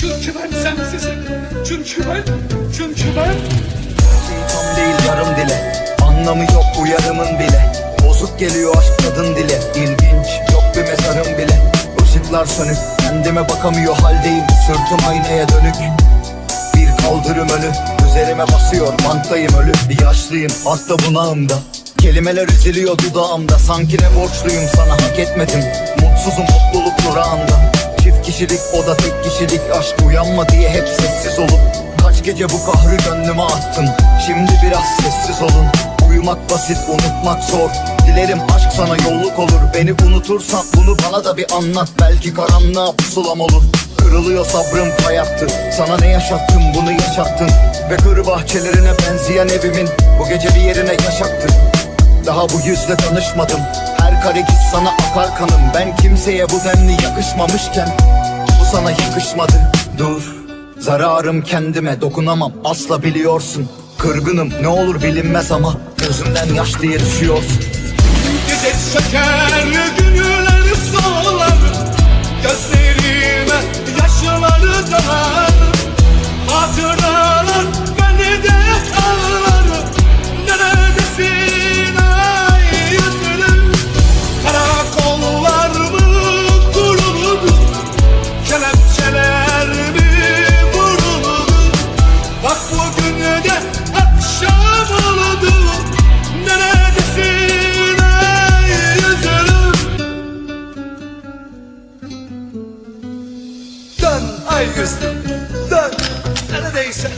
Çünkü ben sensizim. Çünkü ben, çünkü ben. Tam değil yarım dile Anlamı yok uyarımın bile Bozuk geliyor aşk kadın dile İlginç yok bir mezarım bile. Işıklar sönük Kendime bakamıyor haldeyim. Sırtım aynaya dönük. Bir kaldırım önü Üzerime basıyor banttayım ölü. Bir yaşlıyım hasta bunağımda. Kelimeler üzülüyor dudağımda. Sanki ne borçluyum sana hak etmedim. Mutsuzum mutluluk durağında. Çift kişilik o da tek kişilik. Aşk uyanma diye hep sessiz olup. Kaç gece bu kahrı gönlüme attım Şimdi biraz sessiz olun Uyumak basit unutmak zor. Dilerim aşk sana yolluk olur. Beni unutursan bunu bana da bir anlat. Belki karanlığa pusulam olur. Kırılıyor sabrım kayattı Sana ne yaşattım bunu yaşattın. Ve kır bahçelerine benzeyen evimin Bu gece bir yerine yaşattı daha bu yüzle tanışmadım. Her kare git sana akar kanım. Ben kimseye bu denli yakışmamışken Bu sana yakışmadı. Dur Zararım kendime. Dokunamam asla biliyorsun Kırgınım ne olur bilinmez ama Gözümden yaş diye düşüyorsun. Gece söker, günler Dön ay yüzüm Dön. Neredeyse